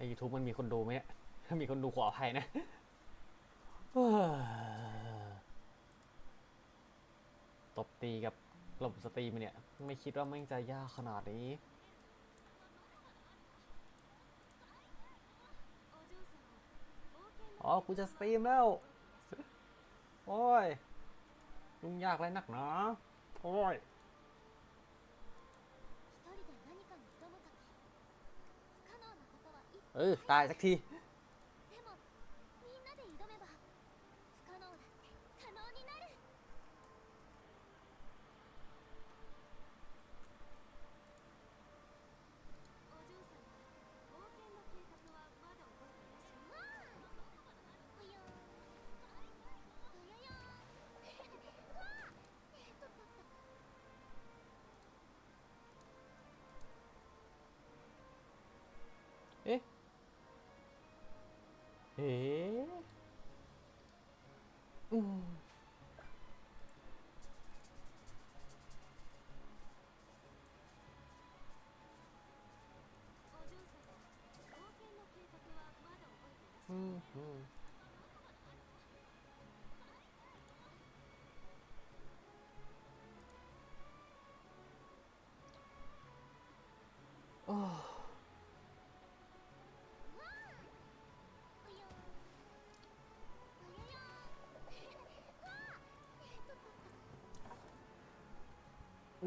ในยูทูบมันมีคนดูไหมถ้ามีคนดูขออภัยนะตบตีกับหลบสตรีมเนี่ย ไม่คิดว่ามันจะยากขนาดนี้อ๋อกูจะสตรีมแล้ว โอ้ยยุ่งยากไรนักหนาะโอ้ย เออตายสักที เ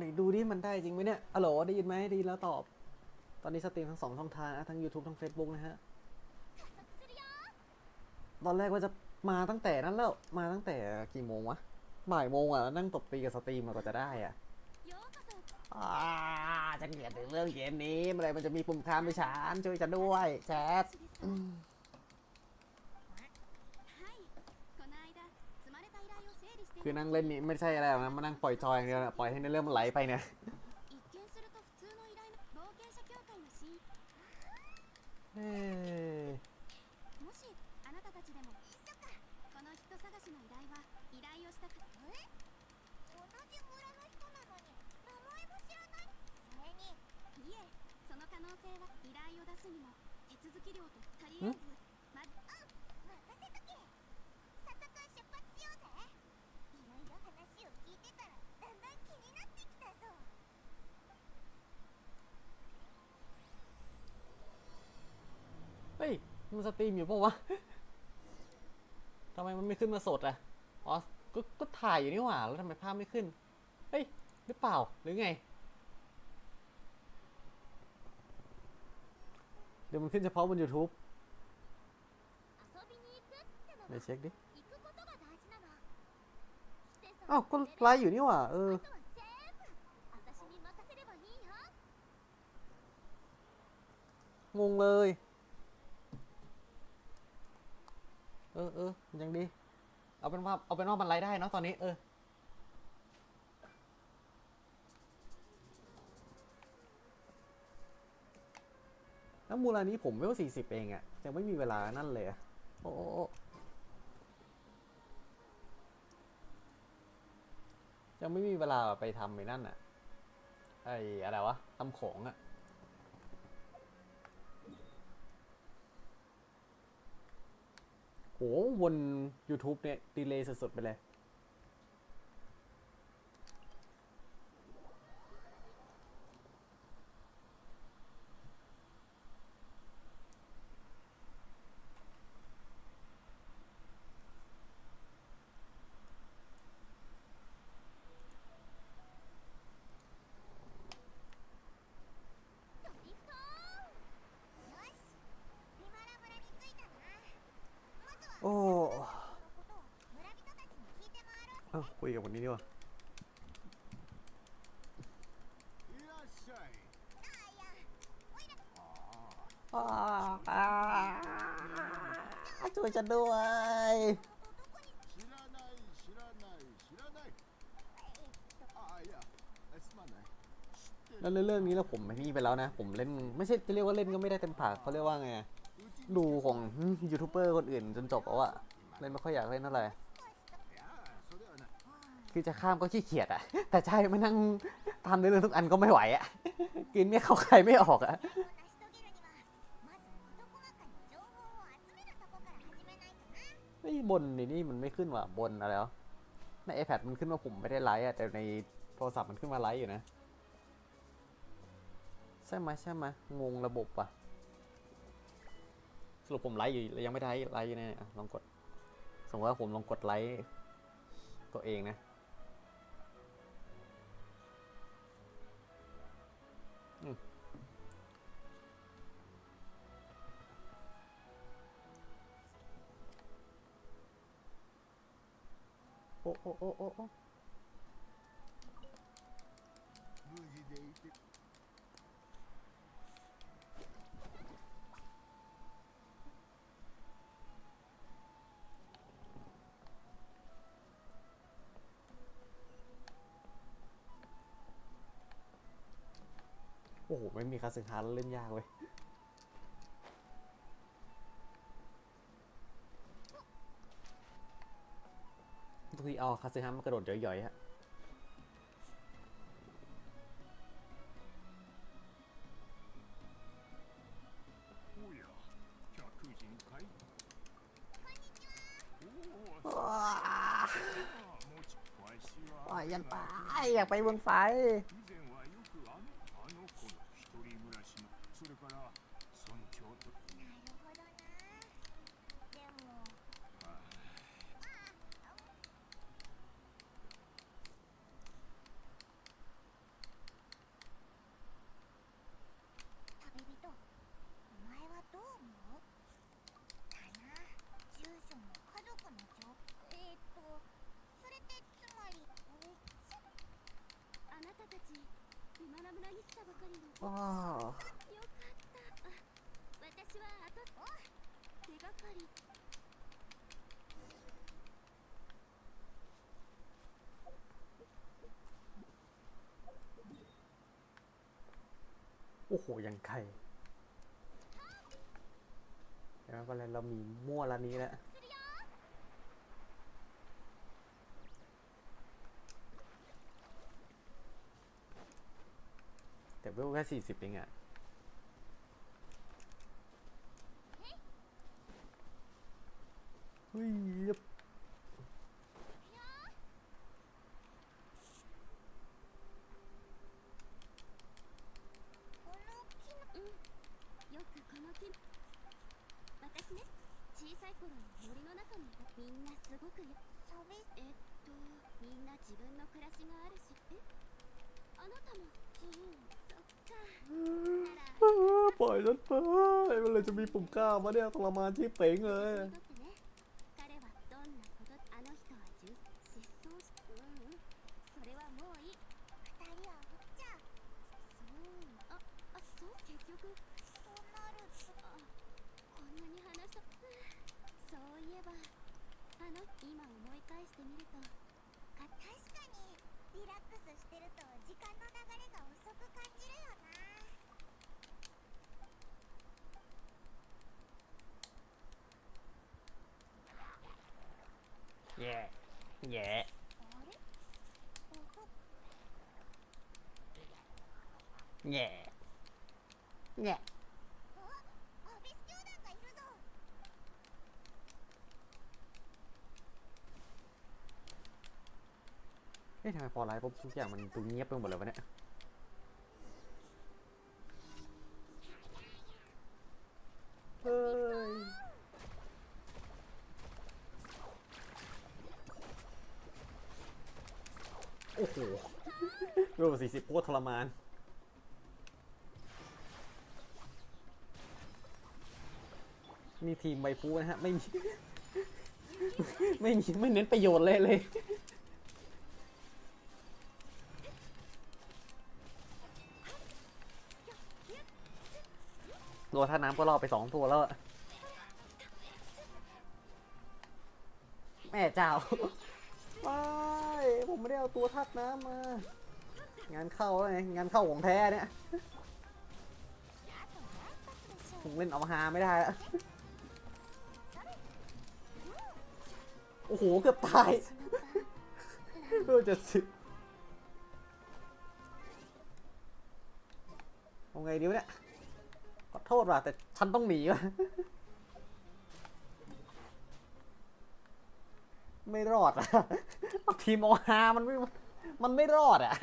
ไหนดูดิมันได้จริงไหมเนี่ยอโหลได้ยินไหมได้ยินแล้วตอบ ตอนนี้สตรีมทั้งสองช่องทางนทั้ง YouTube ทั้ง Facebook นะฮะ ตอนแรกว่าจะมาตั้งแต่นั้นแล้ว มาตั้งแต่กี่โมงวะ บ่ายโมงอะแล้วนั่งตบตีกับสตรีมมันก็จะได้อะอฉันเกลียดถึงเรื่องเกมนี้เมื่อไรมันจะมีปุ่มคามไปฉานช่วยฉันด้วยแชท はいこの間積まれた依頼を整理して คือนั่งเล่นนี่ไม่ใช่อะไรหรอกนะมานั่งปล่อยจอยอย่างเดียวนะปล่อยให้ในเรื่องมันไหลไปเนี่ย 一見すると普通の依頼の冒険者協会の新 เฮ้ย もしあなたたちでもそっかこの人探しの依頼は依頼をしたくえ同じ村の人なのに名前も知らないそれにいえその可能性は依頼を出すにも手続き料ととりあえずまず มันสตรีมอยู่ปะวะทำไมมันไม่ขึ้นมาสดอะอ๋อก็ก็ถ่ายอยู่นี่หว่า แล้วทำไมภาพไม่ขึ้น เฮ้ย หรือเปล่า หรือไง เดี๋ยวมันขึ้นเฉพาะบน YouTube ไปเช็คดิอ้าวก็ไลฟ์อยู่นี่หว่า เอองงเลย เออเออยังดี เอาเป็นว่าเอาเป็นว่ามันไลฟ์ได้เนาะตอนนี้เออแล้วมูลานี้ผมไม่ว่าสี่สิบเองอะยังไม่มีเวลานั่นเลยอะโอ้โอ้โอ้ยังไม่มีเวลาไปทำไอ้นั่นอะไอ้อะไรวะทำของอะ โหวน YouTube เนี่ย ดีเลย์สุดๆ ไปเลย คุยกับคนนี้ ดีกว่าช่วยฉันด้วยแล้วเรื่องนี้แล้วผมไม่มีไปแล้วนะ ผมเล่นไม่ใช่จะเรียกว่าเล่นก็ไม่ได้เต็มปากเขาเรียกว่าไงดูของยูทูบเบอร์คนอื่นจนจบแล้วอะเล่นไม่ค่อยอยากเล่นเท่าไหร่ คือจะข้ามก็ขี้เกียจอะแต่ใช่มานั่งทำเรื่องทุกอันก็ไม่ไหวอะกินไม่เข้าใครไม่ออกอะไม่บนนี่นี่มันไม่ขึ้นว่ะบนอะไรวะใน iPad มันขึ้นมาผมไม่ได้ไลฟ์อะแต่ในโทรศัพท์มันขึ้นมาไลฟ์อยู่นะ ใช่ไหมใช่ไหมงงระบบอะสรุปผมไลฟ์อยู่ยังไม่ได้ไลฟ์เนี่ยลองกด สมมติว่าผมลองกดไลฟ์ตัวเองนะ โอ้โอ้โอ้โอ้โอ้โหไม่มีคาสึฮาร์เล่นยากเว้ย ที่อาคาซึฮะมากระโดดย่อยๆฮะอยยันไปอยากไปบนไฟ โอ้โห ยังไข่แล้วก็เลยเรามีมั่วละนี้แล้ว เวลแค่สี่สิบเองอะเฮ้ยยับ この木のうんよくこの木私ね小さい頃森の中にいたみんなすごくよサベえっとみんな自分の暮らしがあるしえあなたもうんそっかなら ปล่อยฉันไปเมื่อไหรจะมีปุ่มก้าวมาเนี่ยทรมานที่เป๋งเลย 私にとってね彼はどんなことあの人はじゅ失踪しうんうんそれはもういい二人はおっちゃそうああそう結局となるとあこんなに話したそういえばあの今思い返してみるとか確かにリラックスしてると時間の流れが遅く感じるよ แย่แย่แย่แย่เฮ้ยทำไมพอไลฟ์ปุ๊บทุกอย่างมันตุงเงียบไปหมดเลยวะเนี่ย โอ้โหรูปสี่สิบโคตรทรมาน นี่ทีมใบฟูนะฮะ ไม่มี ไม่มี ไม่เน้นประโยชน์เลยเลยโดนท่าน้ำก็รอไปสองตัวแล้วอะแม่เจ้าว้า ผมไม่ได้เอาตัวทัดน้ำมา งานเข้าแล้วไง งานเข้าของแท้เนี่ยผมเล่นเอาฮาไม่ได้แล้วโอ้โห เกือบตายเพื่จะสิเอาไงดิวเนี่ย ขอโทษว่ะ แต่ฉันต้องหนีว่ะ ไม่รอดอะ ทีมอฮามันไม่มันไม่รอดอะ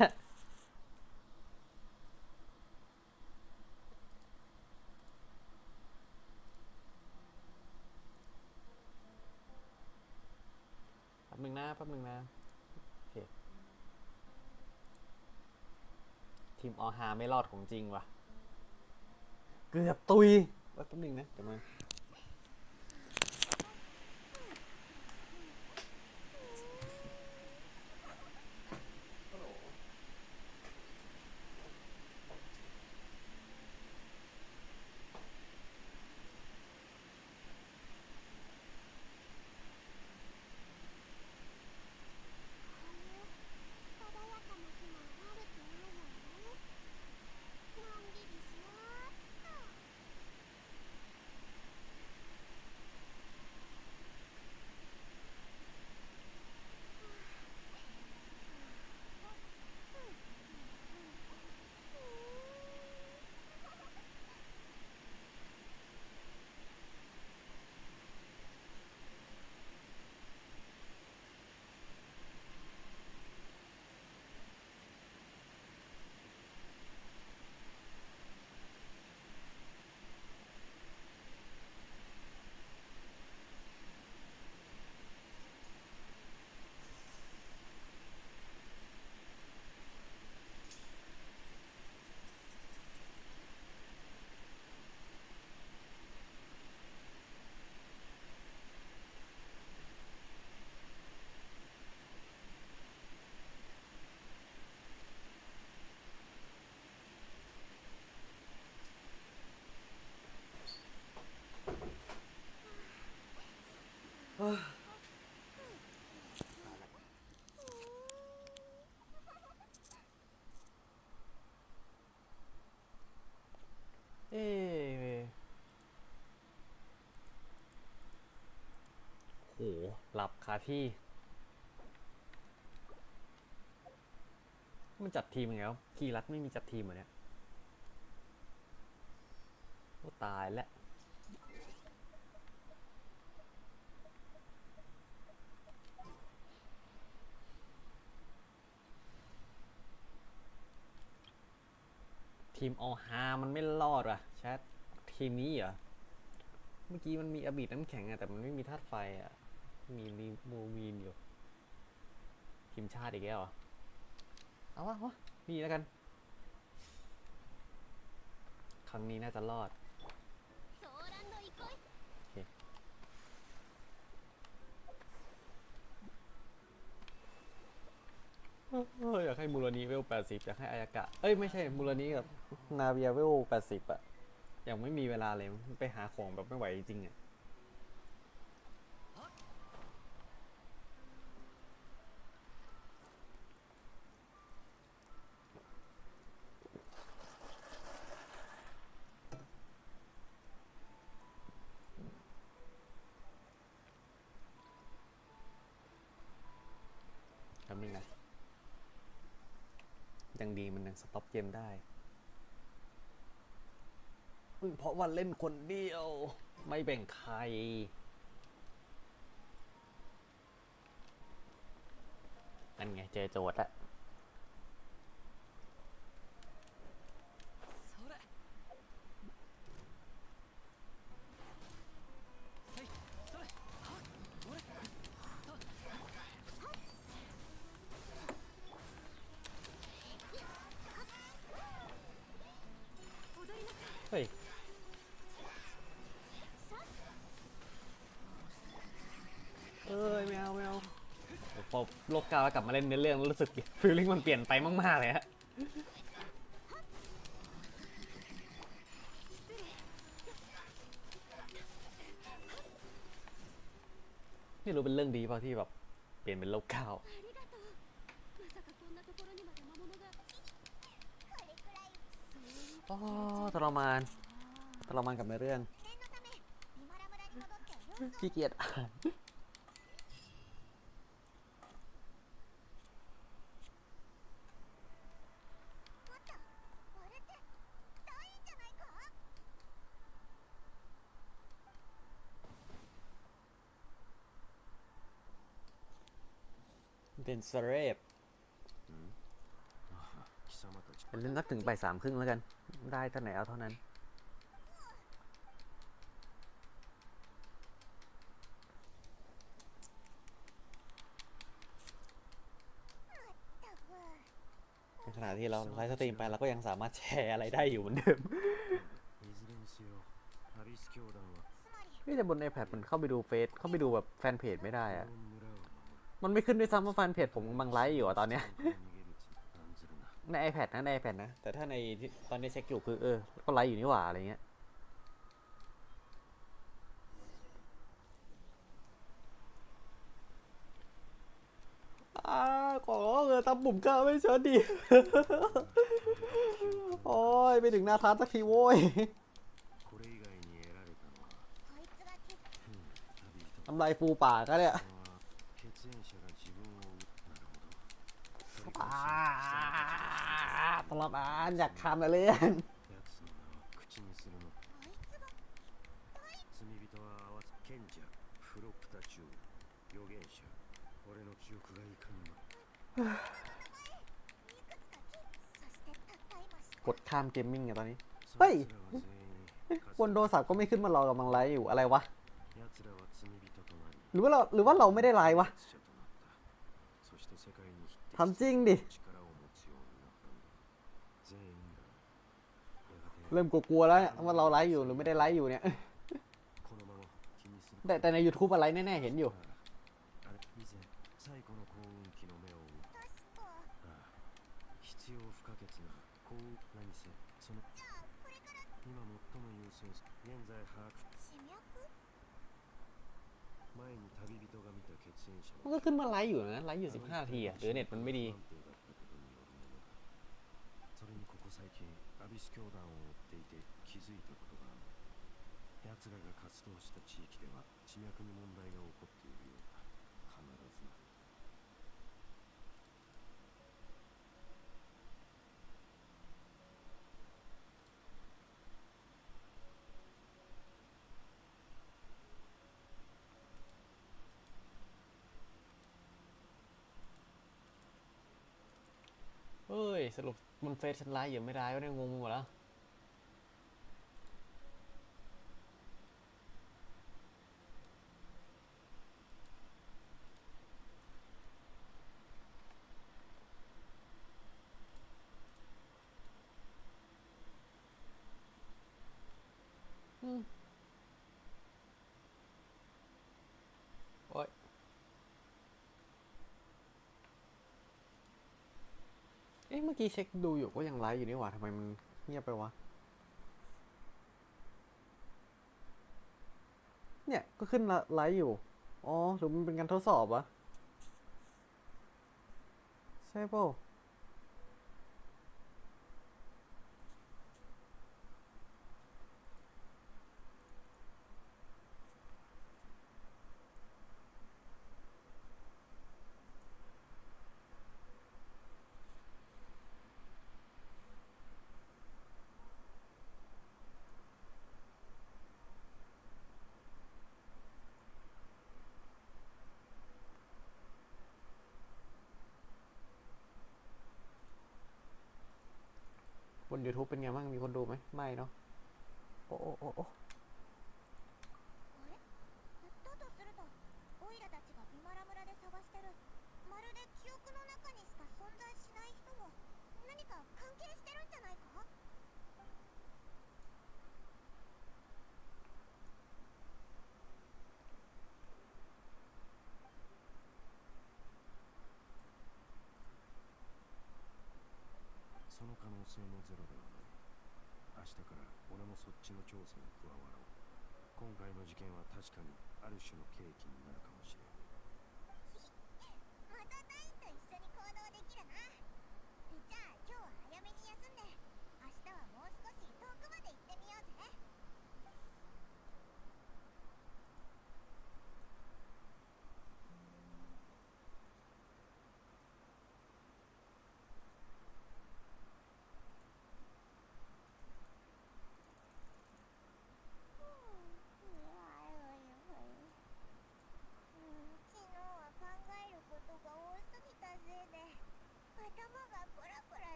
แป๊บหนึ่งนะแป๊บหนึ่งนะโอเคทีมออฮาไม่รอดของจริงว่ะ เกือบตุยแป๊บหนึ่งนะเดี๋ยวมาาที่ มันจัดทีมยังไงวะกีรัตไม่มีจัดทีมเหรอเนี่ยโอ้ตายแล้วทีมออฮามันไม่รอดว่ะแชททีมนี้เหรอ เมื่อกี้มันมีอบีดน้ำแข็งอะแต่มันไม่มีธาตุไฟอะ มีมีโมีนอยู่ ทีมชาติอีกแล้วเหรอเอาวะวะนี่แล้วกัน ครั้งนี้น่าจะรอดอยากให้มูลนิเวลแปดสิบอยากให้อายากะ เอ้ยไม่ใช่มูลนิกับนาเบียเวลแปดสิบอะยังไม่มีเวลาเลยไปหาของแบบไม่ไหวจริงอะ สต็อปเกมได้เพราะว่าเล่นคนเดียว ไม่แบ่งใคร นั่นไงเจอโจทย์ละ ก้าวกลับมาเล่นเนื้อเรื่องรู้สึกฟีลลิ่งมันเปลี่ยนไปมาก ๆ เลยฮะไม่รู้เป็นเรื่องดีเปล่ะที่แบบเปลี่ยนเป็นโลกเก้าโอ้ทรมานทรมานกับในเรื่องขี้เกียจ เป็นสเรปอันนนับถึงไปสามครึ่งแล้วกัน ได้เท่าไหนเอาเท่านั้น ในขณะที่เราไลฟ์สตรีมไปเราก็ยังสามารถแชร์อะไรได้อยู่เหมือนเดิมไม่แต่บนไอแพดมันเข้าไปดูเฟซเข้าไปดูแบบแฟนเพจไม่ได้อะ มันไม่ขึ้นด้วยซ้ำว่าแฟนเพจผมกำลังไลฟ์อยู่อะตอนเนี้ย 守る逃げるつ案ずるな ใน iPad นะใน iPad นะ แต่ถ้าในที่ตอนนี้เช็คอยู่คือเออ ก็ไลฟ์อยู่นี่หว่าอะไรเงี้ย อ่าขอร้องเออทำปุ่มก้าไม่เชิญดิ โอ้ยไปถึงหน้าทัศน์สักทีโว้ย これ以外に得られたのはこいつが結ふん旅人 ทำลายฟูป่าก็เนี่ย ตลอดอ่านอยากทำอะไรเล่น 奴の名は口にするのこいつが罪人は合わせ賢者フロプタチュウ預言者俺の記憶がいかにもいくつか木そしてたった今知っ กดข้ามเกมมิ่งอะตอนนี้ そ เฮ้ย いつらは全員かつ บนโทรศัพท์ก็ไม่ขึ้นมาเรากำลังไลฟ์อยู่อะไรวะ 奴らは罪人となり หรือว่าเราหรือว่าเราไม่ได้ไลฟ์วะ ทำจริงดิ เริ่มกลัวๆแล้วเนี่ยว่าเราไลฟ์อยู่หรือไม่ได้ไลฟ์อยู่เนี่ย แต่แต่ในยูทูบอะไรแน่ๆเห็นอยู่ มันก็ขึ้นมาไลฟ์อยู่นะไลฟ์อยู่ 15นาทีอะหรือเน็ตมันไม่ดี 不安定だったことによるものだそれにここ最近アビス教団を追っていて気づいたことがある奴らが活動した地域では地脈に問題が起こっ สรุปมันเฟซฉันไลฟ์อยู่ไม่ได้ก็ได้งงไปหมดแล้ว อืมโอ้ย เอ๊ะเมื่อกี้เช็คดูอยู่ก็ยังไลฟ์อยู่นี่หว่าทำไมมันเงียบไปวะ เนี่ยก็ขึ้นไลฟ์อยู่ อ๋อหรือมันเป็นการทดสอบวะใช่ปล่ YouTube เป็นไงบ้างมีคนดูไหมไม่เนาะโอ้โอ้โอ้ その可能性もゼロではない。明日から俺もそっちの調査に加わろう。今回の事件は確かにある種の契機になるかもしれん。またタインと一緒に行動できるな。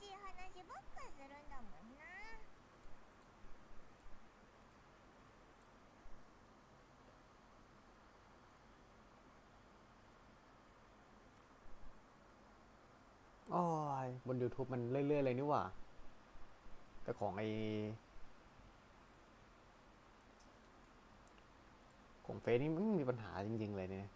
しい話ばっかするんだもんな โอ้ยบน YouTube มันเรื่อย ๆ เลยนี่หว่า แต่ของไอของเฟซนี่มันมีปัญหาจริง ๆ เลยเนี่ย